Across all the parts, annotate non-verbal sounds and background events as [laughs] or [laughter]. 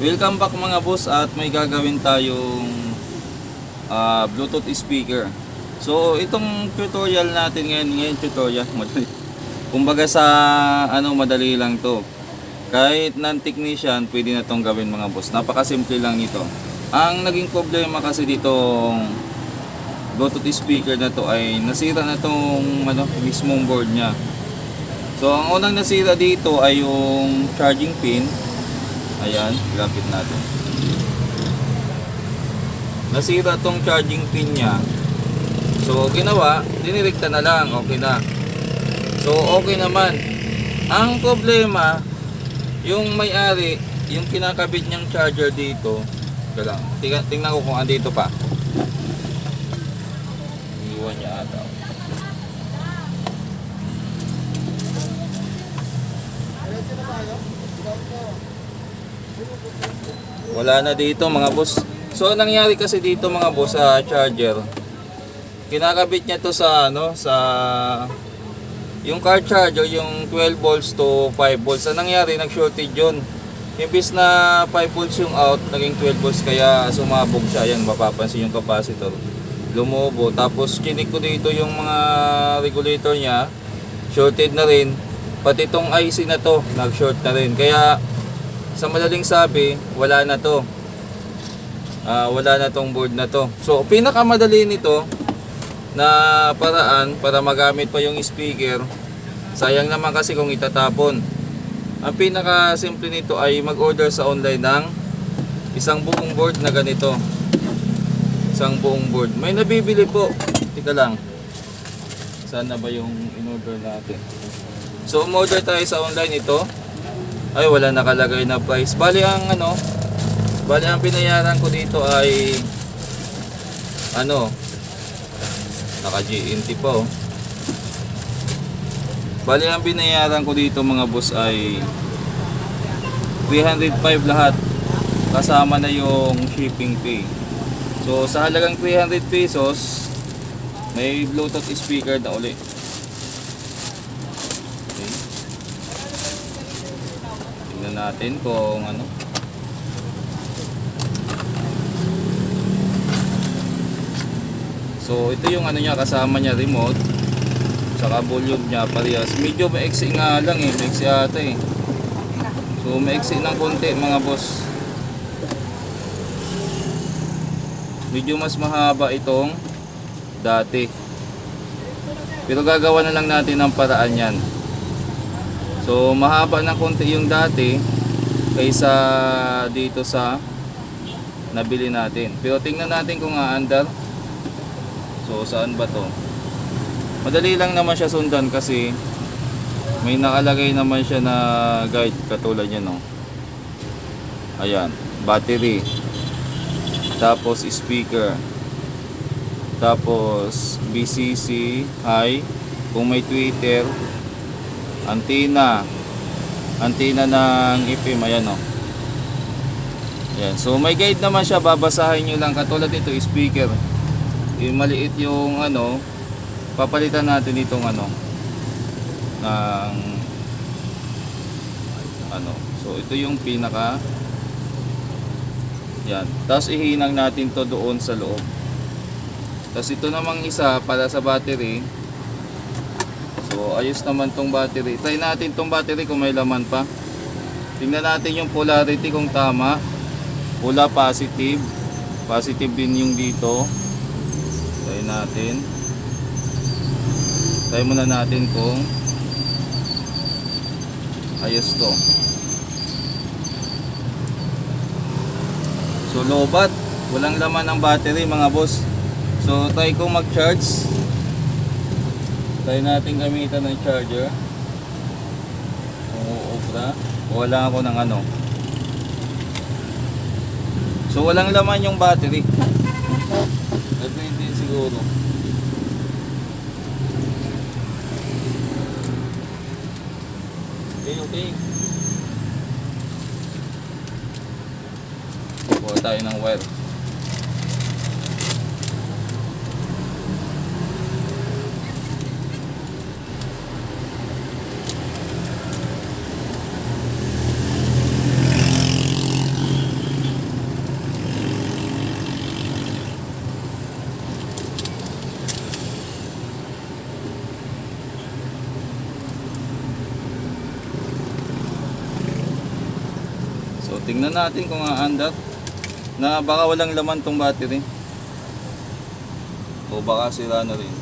Welcome back mga boss at may gagawin tayong ah, Bluetooth speaker. So itong tutorial natin ngayon, ngayon tutorial, [laughs] madali. Kumbaga sa ano madali lang to. Kahit non-technician, pwede na tong gawin mga boss. Napakasimple lang nito. Ang naging problema kasi ditong Bluetooth speaker na to ay nasira na tong ano, mismong board niya. So ang unang nasira dito ay yung charging pin. Ayan, lapit natin. Nasira tong charging pin niya. So ginawa, dinirekta na lang, okay na. So okay naman. Ang problema, yung may-ari, yung kinakabit niyang charger dito, lang, tingnan, tingnan ko kung andito pa. Iwan niya ata. Wala na dito mga boss. So nangyari kasi dito mga boss sa charger. Kinakabit niya to sa ano sa yung car charger yung 12 volts to 5 volts. Anong nangyari nag-shortage yun. Imbis na 5 volts yung out, naging 12 volts kaya sumabog siya. Yan mapapansin yung capacitor. Lumobo. Tapos chinik ko dito yung mga regulator niya. Shorted na rin. Pati itong IC na to, nag-short na rin. Kaya sa madaling sabi, wala na to. Ah, wala na tong board na to. So, pinakamadali nito na paraan para magamit pa yung speaker. Sayang naman kasi kung itatapon. Ang pinaka simple nito ay mag-order sa online ng isang buong board na ganito. Isang buong board. May nabibili po. Tika lang. Sana ba yung in-order natin? So, umorder tayo sa online ito. Ay, wala nakalagay na price. Bali ang ano, bali ang pinayaran ko dito ay ano, naka GNT pa oh. Bali ang binayaran ko dito mga boss ay 305 lahat kasama na yung shipping fee. So sa halagang 300 pesos may Bluetooth speaker na uli. Natin kung ano. So ito yung ano niya kasama niya remote saka volume niya parehas. Medyo maiksi nga lang eh, maiksi ata eh. So maiksi ng konti mga boss. Medyo mas mahaba itong dati. Pero gagawa na lang natin ng paraan yan. So mahaba ng konti yung dati kaysa dito sa nabili natin. Pero tingnan natin kung aandar. So saan ba to? Madali lang naman siya sundan kasi may nakalagay naman siya na guide katulad niya no. Ayan, battery. Tapos speaker. Tapos BCC, high, kung may Twitter, antenna. Antenna ng FM, ayan o. Ayan. So may guide naman siya, babasahin nyo lang. Katulad nito, speaker. Yung maliit yung ano, papalitan natin itong ano, ng ano. So ito yung pinaka yan. Tapos ihinang natin to doon sa loob. Tapos ito namang isa para sa battery. So ayos naman tong battery. Try natin tong battery kung may laman pa. Tingnan natin yung polarity kung tama. Pula positive. Positive din yung dito. Try natin. Try muna natin kung ayos to. So lobat, walang laman ng battery mga boss. So try kong mag-charge. Try natin gamitan ng charger. Kung uubra. Wala ako ng ano. So walang laman yung battery. Gagawin din siguro. Okay, okay. Kuha tayo ng wire. Tingnan natin kung aandar. Na baka walang laman tong battery. O baka sira na rin.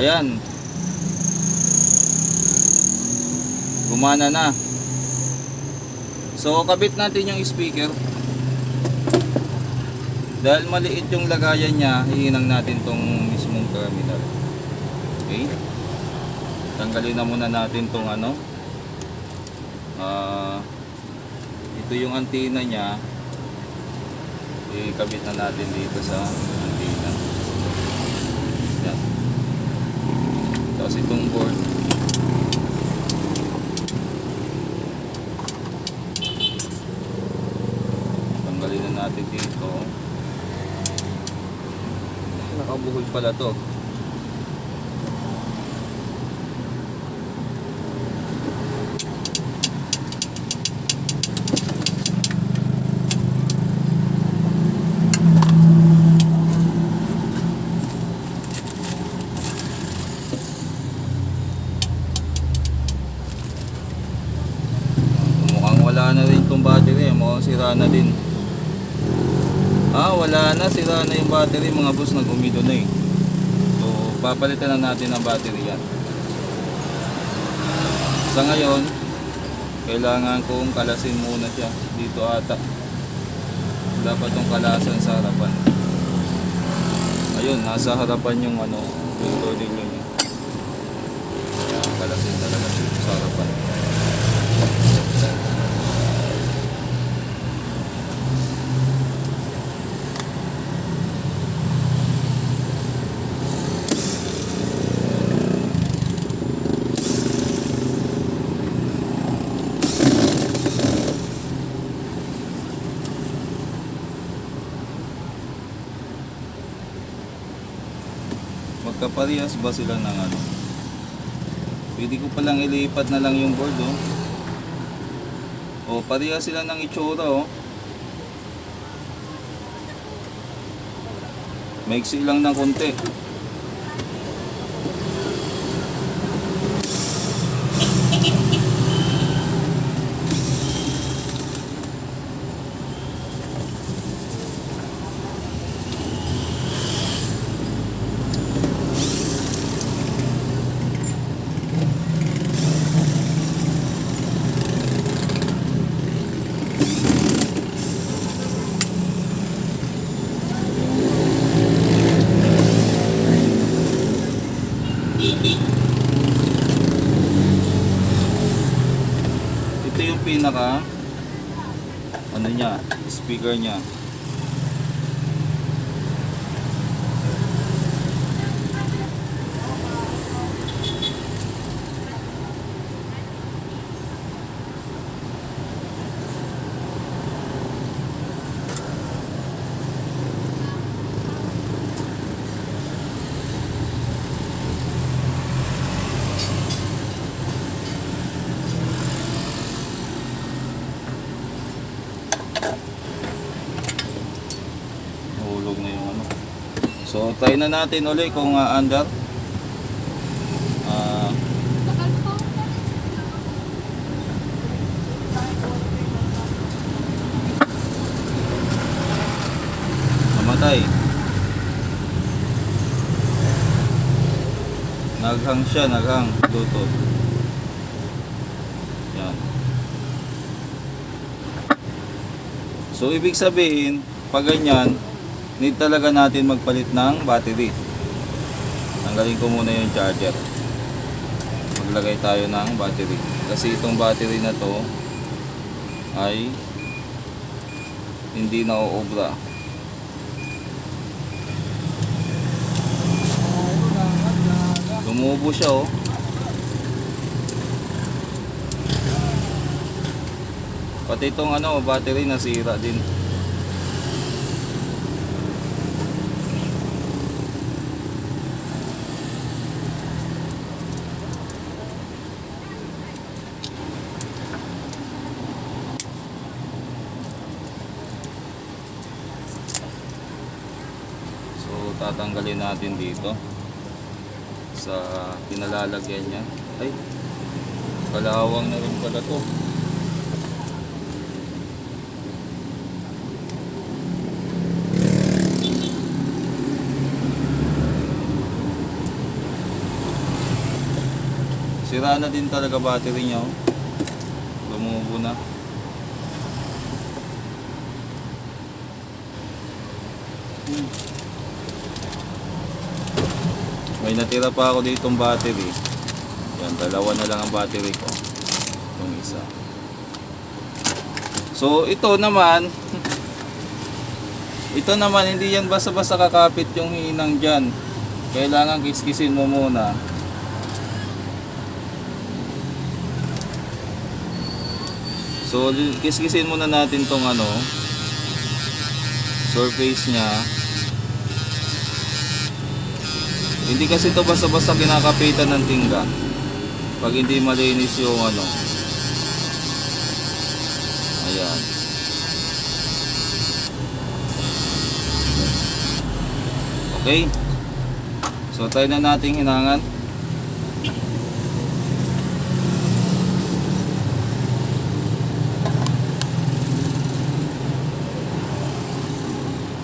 Ayan. Gumana na. So, kabit natin yung speaker. Dahil maliit yung lagayan niya, hihinang natin tong mismong terminal. Okay? Tanggalin na muna natin tong ano. Ah, ito yung antena niya. Ikabit na natin dito sa antena. Yan. Tapos itong board. Tanggalin na natin dito. Nakabuhol pala to. Mukhang wala na rin itong battery. Mukhang sira na din. Ah, wala na. Na yung battery. Mga boss, nag-umido na eh. So, papalitan na natin ang battery yan. Sa ngayon, kailangan kong kalasin muna siya. Dito ata. Dapat tong kalasan sa harapan. Ayun, nasa harapan yung ano, yung loading yun. Kalasin talaga sa harapan. Magkaparehas ba sila ng ano? Pwede ko palang ilipat na lang yung board oh. O parehas sila ng itsura oh. Maiksi lang ng konti. Ito yung pinaka ano niya, speaker niya. Nahulog na yung ano. So, try na natin ulit kung uh, under. Namatay. Naghang siya, naghang. Bluetooth. Yan. So, ibig sabihin, pag ganyan, need talaga natin magpalit ng battery. Tanggalin ko muna yung charger. Maglagay tayo ng battery. Kasi itong battery na to ay hindi na uobra. Tumubo siya oh. Pati itong ano, battery nasira din. tatanggalin natin dito sa pinalalagyan niya ay kalawang na rin pala to sira na din talaga battery niya oh. lumubo na hmm. May natira pa ako ditong battery. Yan, dalawa na lang ang battery ko. Yung isa. So, ito naman, [laughs] ito naman, hindi yan basta-basta kakapit yung hinang dyan. Kailangan kiskisin mo muna. So, kiskisin muna natin tong ano, surface niya. Hindi kasi ito basta-basta kinakapitan ng tingga. Pag hindi malinis yung ano. Ayan. Okay. So, try na nating hinangan.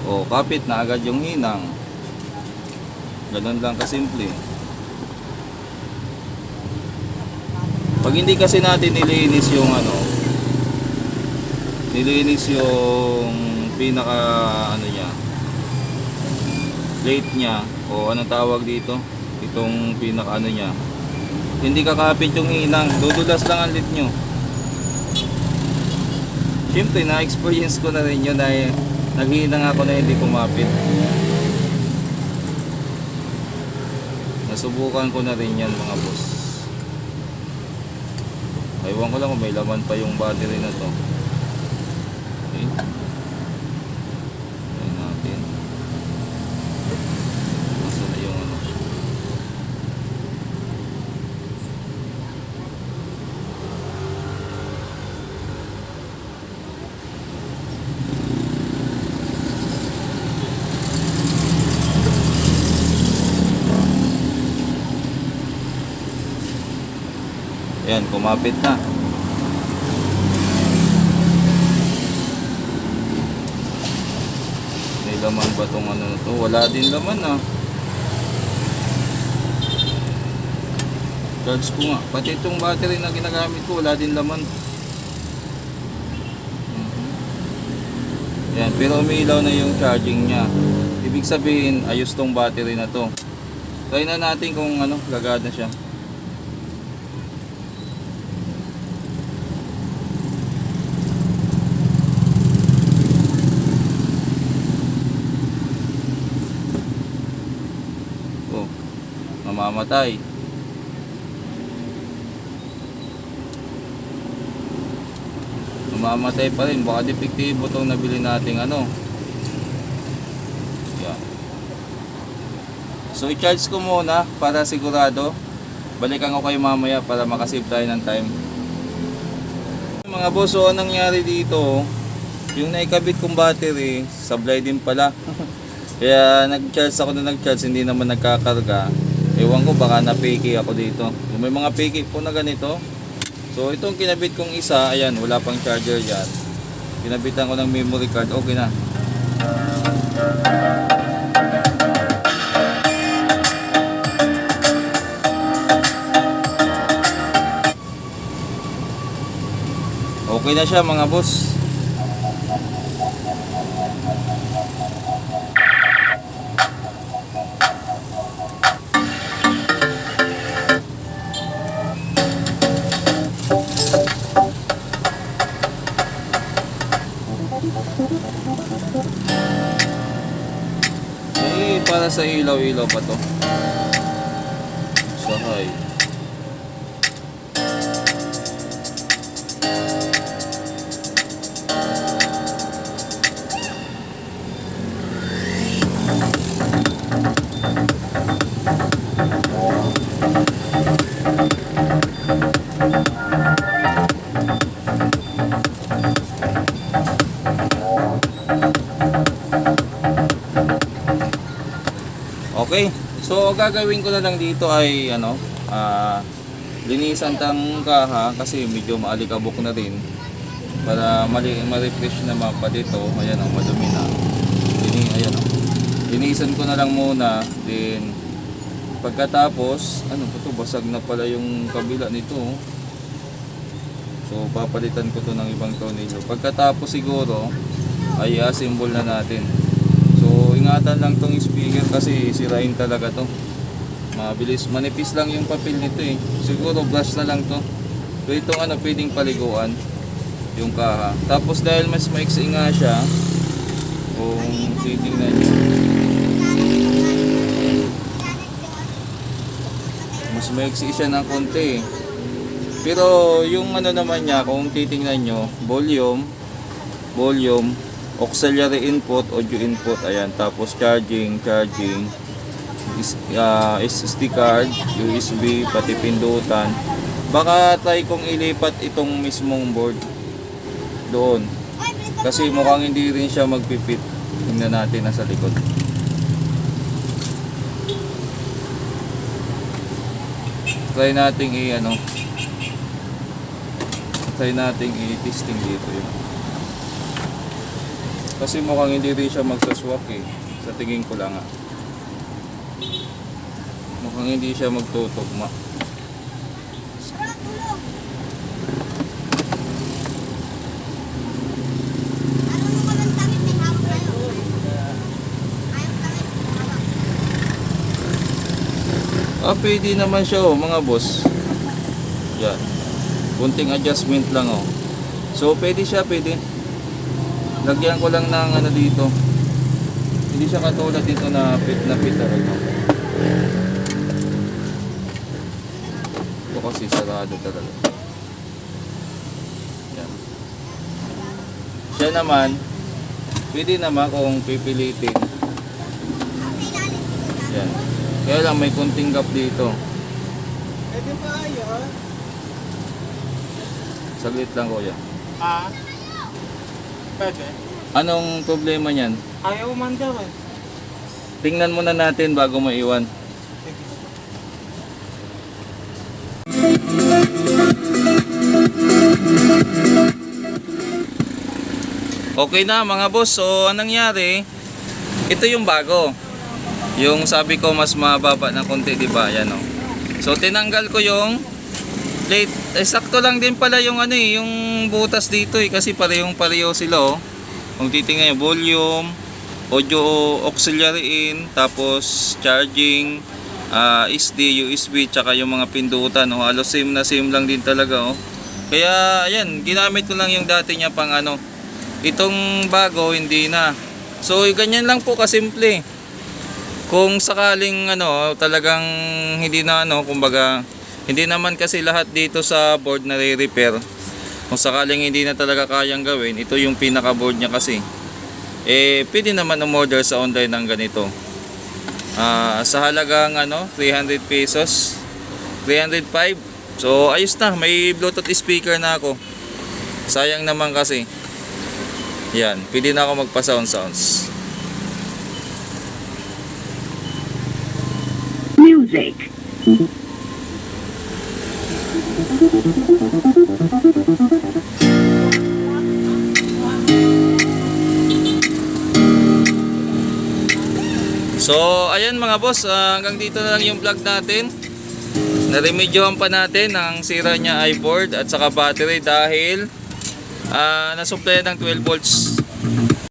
O, kapit na agad yung hinang. Ganun lang kasimple. Pag hindi kasi natin nilinis yung ano, nilinis yung pinaka ano niya, plate niya o anong tawag dito, itong pinaka ano niya, hindi kakapit yung hinang, dudulas lang ang lit nyo. Siyempre, na-experience ko na rin yun na eh, naghinang ako na hindi kumapit. Nasubukan ko na rin yan mga boss. Ewan ko lang kung may laman pa yung battery na to. Okay. Try natin. Nasa na yung ano. Yan, kumapit na. May laman ba tong ano na to? Wala din laman ah. Charge ko nga. Pati itong battery na ginagamit ko, wala din laman. Mhm. Yan, pero umiilaw na yung charging niya. Ibig sabihin, ayos tong battery na to. Try na natin kung ano, gagana siya. Oh, mamamatay. Mamamatay pa rin. Baka depektibo itong nabili nating ano. Yan. So, i-charge ko muna para sigurado. Balikan ko kayo mamaya para makasave tayo ng time. Mga boss, so nangyari dito? Yung naikabit kong battery, sablay din pala. [laughs] Kaya nag-charge ako na nag-charge, hindi naman nagkakarga. Ewan ko, baka na-piki ako dito. Kung may mga piki po na ganito. So itong kinabit kong isa, ayan, wala pang charger yan. Kinabitan ko ng memory card, okay na. Okay na siya mga boss. Para sa ilaw-ilaw pa to. Okay. So gagawin ko na lang dito ay ano, ah linisan tang kaha kasi medyo maalikabok na rin para mali ma-refresh na mapa dito. Ayan oh, madumi na. Lini, ayan oh. Linisan ko na lang muna din Pagkatapos, ano po to, basag na pala yung kabila nito. So, papalitan ko to ng ibang tornilyo. Pagkatapos siguro, ay assemble na natin. Ingatan lang tong speaker kasi sirain talaga to. Mabilis, manipis lang yung papel nito eh. Siguro brush na lang to. So, itong ano, pwedeng paliguan yung kaha. Tapos dahil mas maiksi nga siya, kung titingnan nyo, mas maiksi siya ng konti eh. Pero yung ano naman niya, kung titingnan nyo, volume, volume, auxiliary input, audio input, ayan. Tapos charging, charging, is, ah, SSD card, USB, pati pindutan. Baka try kong ilipat itong mismong board doon. Kasi mukhang hindi rin siya magpipit. Tingnan natin nasa likod. Try nating i ano. Try nating i-testing dito yun. Kasi mukhang hindi rin siya magsaswak eh. Sa tingin ko lang ah. Mukhang hindi siya magtutugma. Ah, pwede naman siya oh, mga boss. Yan. Kunting adjustment lang oh. So, pwede siya, pwede. Lagyan ko lang ng ano dito. Hindi siya katulad dito na fit na fit talaga. Ito kasi sarado talaga. Yan. Siya naman, pwede naman kung pipilitin. Yan. Kaya lang may kunting gap dito. Pwede ba yun? Saglit lang kuya. Ah? Pwede. Anong problema niyan? Ayaw man daw eh. Tingnan muna natin bago maiwan. Okay na mga boss, so anong nangyari? Ito yung bago. Yung sabi ko mas mababa ng konti, di ba? Yan oh. So tinanggal ko yung plate. Eh, sakto lang din pala yung ano eh, yung butas dito eh kasi parehong pareho sila oh. Kung titingnan yung volume, audio auxiliary in, tapos charging, ah, SD, USB, tsaka yung mga pindutan oh. Halos same na same lang din talaga oh. Kaya ayan, ginamit ko lang yung dati niya pang ano, itong bago hindi na so ganyan lang po kasimple kung sakaling ano talagang hindi na ano kumbaga hindi naman kasi lahat dito sa board na re-repair kung sakaling hindi na talaga kayang gawin ito yung pinaka board niya kasi. Eh pwede naman umorder sa online ng ganito. Ah, sa halagang ano 300 pesos. 305 so ayos na. May bluetooth speaker na ako. Sayang naman kasi. Yan, pwede na ako magpa-sound sounds. Music. So, ayan mga boss, ah, hanggang dito na lang yung vlog natin. Naremedyohan pa natin ang sira niya i-board at saka battery dahil ah, nasupply ng 12 volts